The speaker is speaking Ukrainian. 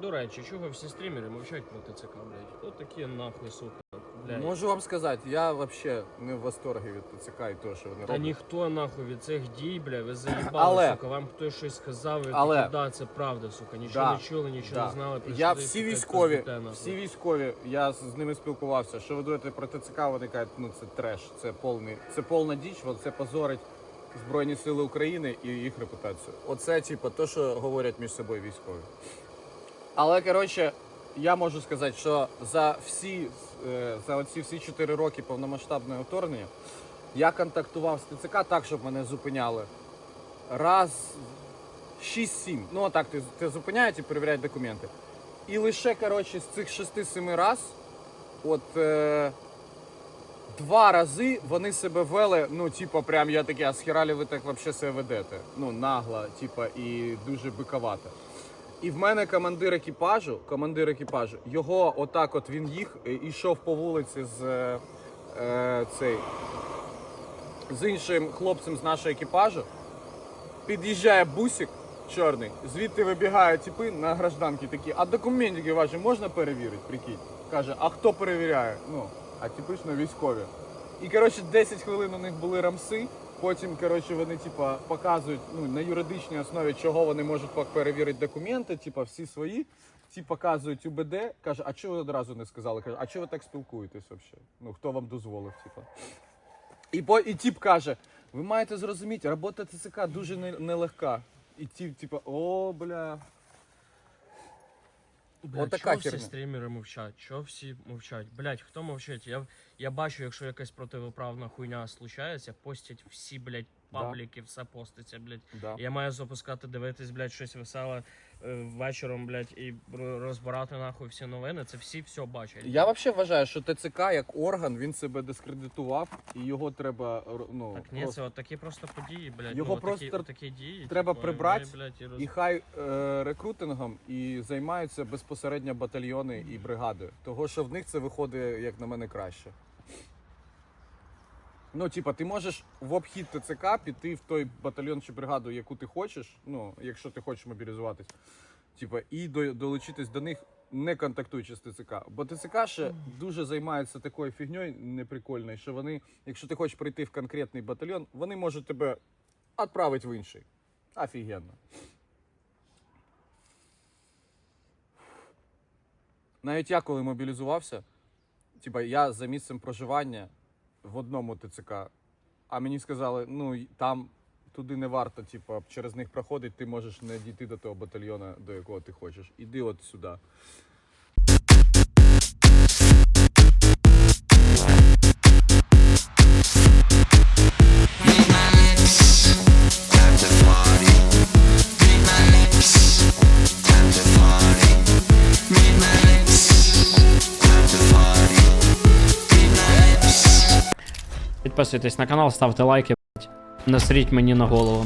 До речі, чого всі стрімери мовчать про ТЦК, блядь? От такі нахуй, сука, блядь. Можу вам сказати, я взагалі не в восторгі від ТЦК і того, що вони Та роблять. ніхто нахуй від цих дій, бля, ви заїбали, Але- сука, вам хтось щось сказав, і Але- такі, да, це правда, сука, нічого Да, не чули, нічого Да. не знали. Я прийшли, всі сука, військові, пиздите, нахуй. всі військові, я з з ними спілкувався. Що ви думаєте про ТЦК? Вони кажуть, ну це треш, це повний, це повна діч, от це позорить Збройні Сили України і їх репутацію. Оце, типу, то, що говорять між собою військові. Але коротше, я можу сказати, що за всі е, за оці всі 4 роки повномасштабного вторгнення я контактував з ТЦК так, щоб мене зупиняли. Раз 6-7. Ну так, ти, ти зупиняють і перевіряють документи. І лише, коротше, з цих 6-7 раз, от е, два рази вони себе вели, ну, типа, прям я такий, а схералі ви так взагалі себе ведете. Ну, нагло, типа, і дуже биковато. І в мене командир екіпажу, командир екіпажу, його отак от він їх е, ішов по вулиці з е, е, цей, з іншим хлопцем з нашого екіпажу. Під'їжджає бусик чорний, звідти вибігають типи на гражданки такі, а документики ваші можна перевірити, прикинь? Каже, а хто перевіряє? Ну, а типично військові. І коротше 10 хвилин у них були рамси. Потім, коротше, вони типа показують ну, на юридичній основі, чого вони можуть перевірити документи, типа всі свої. Ті показують УБД, каже, а чого ви одразу не сказали? Каже, а чого ви так спілкуєтесь взагалі? Ну хто вам дозволив, типа. І, по, і тіп каже: ви маєте зрозуміти, робота ТЦК дуже не- нелегка. І тіп, типа, о, бля. Бля, От така чого всі херня. стрімери мовчать? Чого всі мовчать? Блять, хто мовчить? Я, я бачу, якщо якась противоправна хуйня случається, постять всі, блять, Да. пабліки, все поститься, блять. Да. Я маю запускати, дивитись, блядь, щось веселе е, вечором, блядь, і ро- розбирати нахуй всі новини. Це всі все бачать. Я взагалі вважаю, що ТЦК як орган він себе дискредитував, і його треба ну, Так ні, просто- це от такі просто події, блядь. Його ну, просто такі, такі дії. треба типу, прибрати вони, блядь, і роз... І хай е, рекрутингом і займаються безпосередньо батальйони і бригади. Того, що в них це виходить, як на мене, краще. Ну, типа, ти можеш в обхід ТЦК піти в той батальйон чи бригаду, яку ти хочеш, ну, якщо ти хочеш мобілізуватись, типа, і до, долучитись до них, не контактуючи з ТЦК. Бо ТЦК ще дуже займається такою фігньою неприкольною, що вони, якщо ти хочеш прийти в конкретний батальйон, вони можуть тебе відправити в інший. Офігенно. Навіть я коли мобілізувався, типа я за місцем проживання в одному ТЦК, а мені сказали, ну там туди не варто, типу, через них проходить, ти можеш не дійти до того батальйону, до якого ти хочеш. Іди от сюди. Підписуйтесь на канал, ставте лайки, блять. Насріть мені на голову.